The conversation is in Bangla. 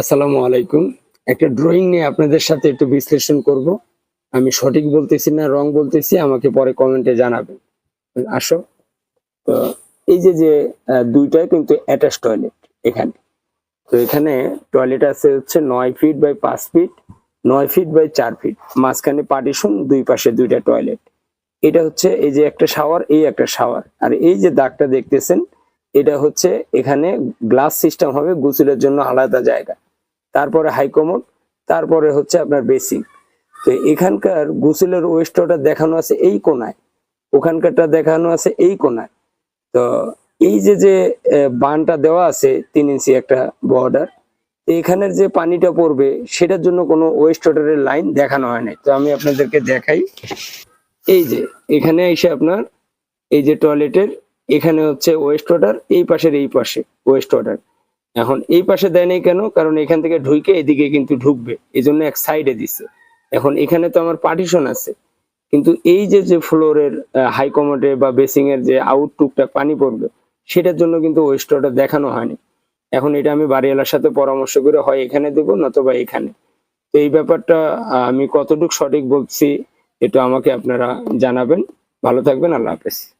আসসালামু আলাইকুম। একটা ড্রয়িং নিয়ে আপনাদের সাথে একটু বিশ্লেষণ করব। আমি সঠিক বলতেছি না রং বলতেছি? আমাকে পরে কমেন্টে জানাবেন। আসো। তো এই যে যে দুইটাই কিন্তু অ্যাটাচ টয়লেট এখানে। তো এখানে টয়লেট আছে হচ্ছে নয় ফিট বাই পাঁচ ফিট নয় ফিট বাই চার ফিট মাঝখানে পার্টিশন দুই পাশে দুইটা টয়লেট এটা হচ্ছে এই যে একটা শাওয়ার এই একটা শাওয়ার আর এই যে দাগটা দেখতেছেন, এটা হচ্ছে এখানে গ্লাস সিস্টেম হবে, গোসলের জন্য আলাদা জায়গা। তারপরে হাইকমোড তারপরে হচ্ছে আপনার বেসিং তো এখানকার গোসলের ওয়েস্টটা দেখানো আছে এই কোনায়, ওখানকারটা দেখানো আছে এই কোনায়। তো এই যে যে বানটা দেওয়া আছে তিন ইঞ্চি একটা বর্ডার এখানের যে পানিটা পড়বে সেটার জন্য কোনো ওয়েস্ট ওয়াটারের লাইন দেখানো হয় নাই। তো আমি আপনাদেরকে দেখাই। এই যে, এখানে এসে আপনার এই যে টয়লেটের এখানে হচ্ছে ওয়েস্ট ওয়াটার এই পাশের এই পাশে ওয়েস্ট ওয়াটার এখন এই পাশে দেয় কেন? কারণ এখান থেকে ঢুকে এদিকে কিন্তু ঢুকবে। এই জন্য এক সাইডে দিছে। এখন এখানে তো আমার পার্টিশন আছে। কিন্তু এই যে যে ফ্লোরের হাই কমোডে বা বেসিং এর যে আউট টুকটাক পানি পড়বে, সেটার জন্য কিন্তু ওয়েস্ট ওয়াটার দেখানো হয়নি। এখন এটা আমি বাড়িওয়ালার সাথে পরামর্শ করে হয় এখানে দেবো, নতুবা এখানে। তো এই ব্যাপারটা আমি কতটুকু সঠিক বলছি, এটা আমাকে আপনারা জানাবেন। ভালো থাকবেন, আল্লাহ হাফেজ।